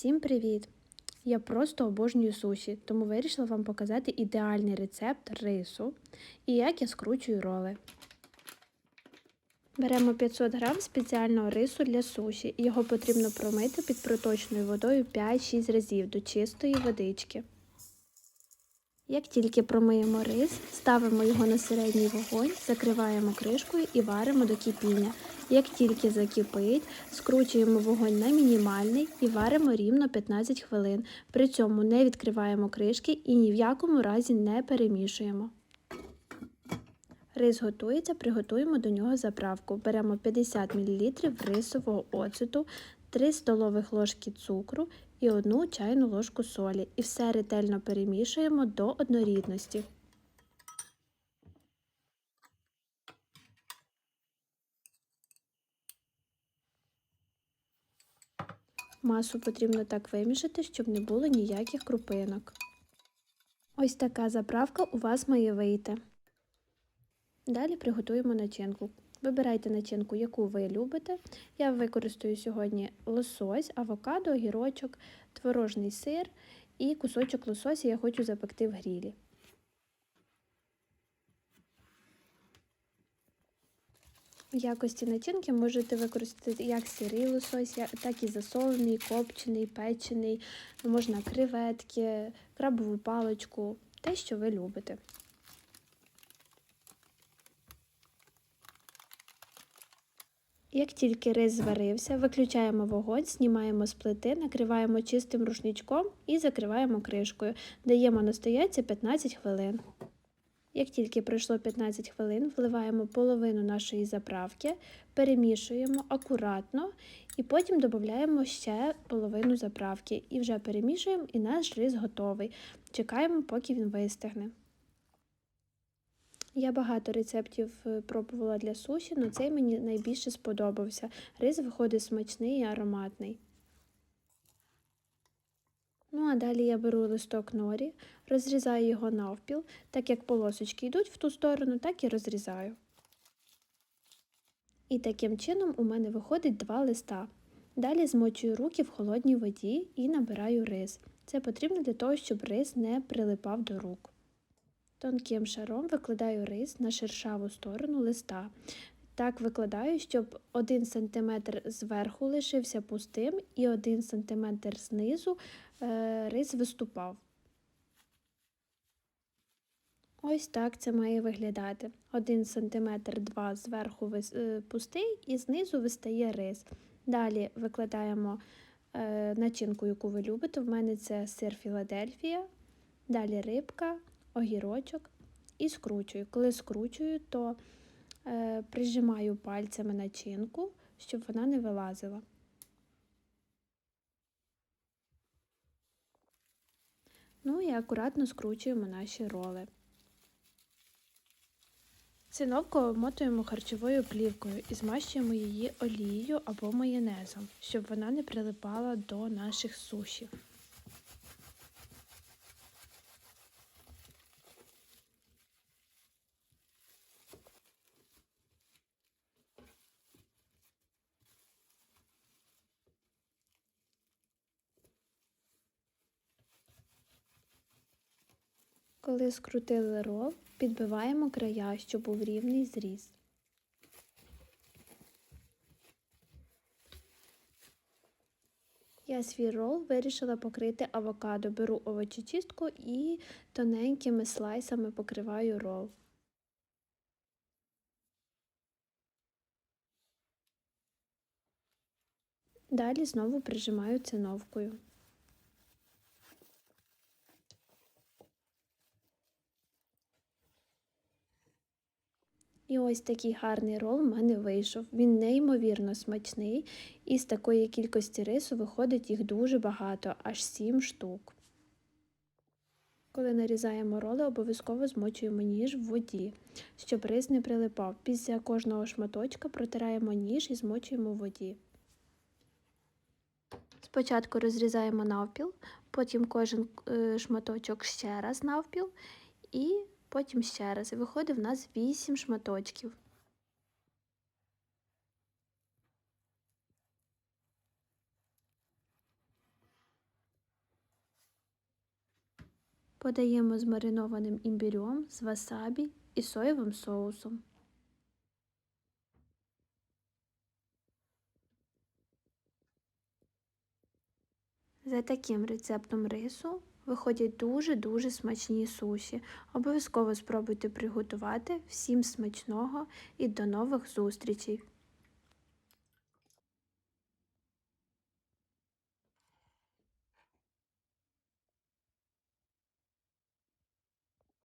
Всім привіт! Я просто обожнюю суші, тому вирішила вам показати ідеальний рецепт рису і як я скручую роли. Беремо 500 г спеціального рису для суші. Його потрібно промити під проточною водою 5-6 разів до чистої водички. Як тільки промиємо рис, ставимо його на середній вогонь, закриваємо кришкою і варимо до кипіння. Як тільки закипить, скручуємо вогонь на мінімальний і варимо рівно 15 хвилин. При цьому не відкриваємо кришки і ні в якому разі не перемішуємо. Рис готується, приготуємо до нього заправку. Беремо 50 мл рисового оцету, 3 столових ложки цукру і 1 чайну ложку солі. І все ретельно перемішуємо до однорідності. Масу потрібно так вимішати, щоб не було ніяких крупинок. Ось така заправка у вас має вийти. Далі приготуємо начинку. Вибирайте начинку, яку ви любите. Я використаю сьогодні лосось, авокадо, огірочок, творожний сир і кусочок лосося я хочу запекти в грілі. В якості начинки можете використати як сирий лосось, так і засолений, копчений, печений, можна креветки, крабову паличку, те, що ви любите. Як тільки рис зварився, виключаємо вогонь, знімаємо з плити, накриваємо чистим рушничком і закриваємо кришкою. Даємо настояться 15 хвилин. Як тільки пройшло 15 хвилин, вливаємо половину нашої заправки, перемішуємо акуратно і потім додаємо ще половину заправки. І вже перемішуємо, і наш рис готовий. Чекаємо, поки він вистигне. Я багато рецептів е, пробувала для суші, але цей мені найбільше сподобався. Рис виходить смачний і ароматний. Ну, а далі я беру листок норі, розрізаю його навпіл, так як полосочки йдуть в ту сторону, так і розрізаю. І таким чином у мене виходить два листа. Далі змочую руки в холодній воді і набираю рис. Це потрібно для того, щоб рис не прилипав до рук. Тонким шаром викладаю рис на шершаву сторону листа. Так викладаю, щоб 1 см зверху лишився пустим і 1 см знизу е, рис виступав. Ось так це має виглядати. 1 см 2 зверху е, пустий і знизу вистає рис. Далі викладаємо е, начинку, яку ви любите. В мене це сир Філадельфія, далі рибка огірочок і скручую. Коли скручую, то е, прижимаю пальцями начинку, щоб вона не вилазила. Ну і акуратно скручуємо наші роли. Циновку обмотуємо харчовою плівкою і змащуємо її олією або майонезом, щоб вона не прилипала до наших суші. Коли скрутили рол, підбиваємо края, щоб був рівний зріз. Я свій рол вирішила покрити авокадо. Беру овочечистку і тоненькими слайсами покриваю рол. Далі знову прижимаю циновкою. І ось такий гарний рол в мене вийшов. Він неймовірно смачний, і з такої кількості рису виходить їх дуже багато, аж 7 штук. Коли нарізаємо роли, обов'язково змочуємо ніж в воді, щоб рис не прилипав. Після кожного шматочка протираємо ніж і змочуємо в воді. Спочатку розрізаємо навпіл, потім кожен е, шматочок ще раз навпіл і потім ще раз. І виходить в нас 8 шматочків. Подаємо з маринованим імбірем, з васабі і соєвим соусом. За таким рецептом рису виходять дуже-дуже смачні суші. Обов'язково спробуйте приготувати. Всім смачного і до нових зустрічей!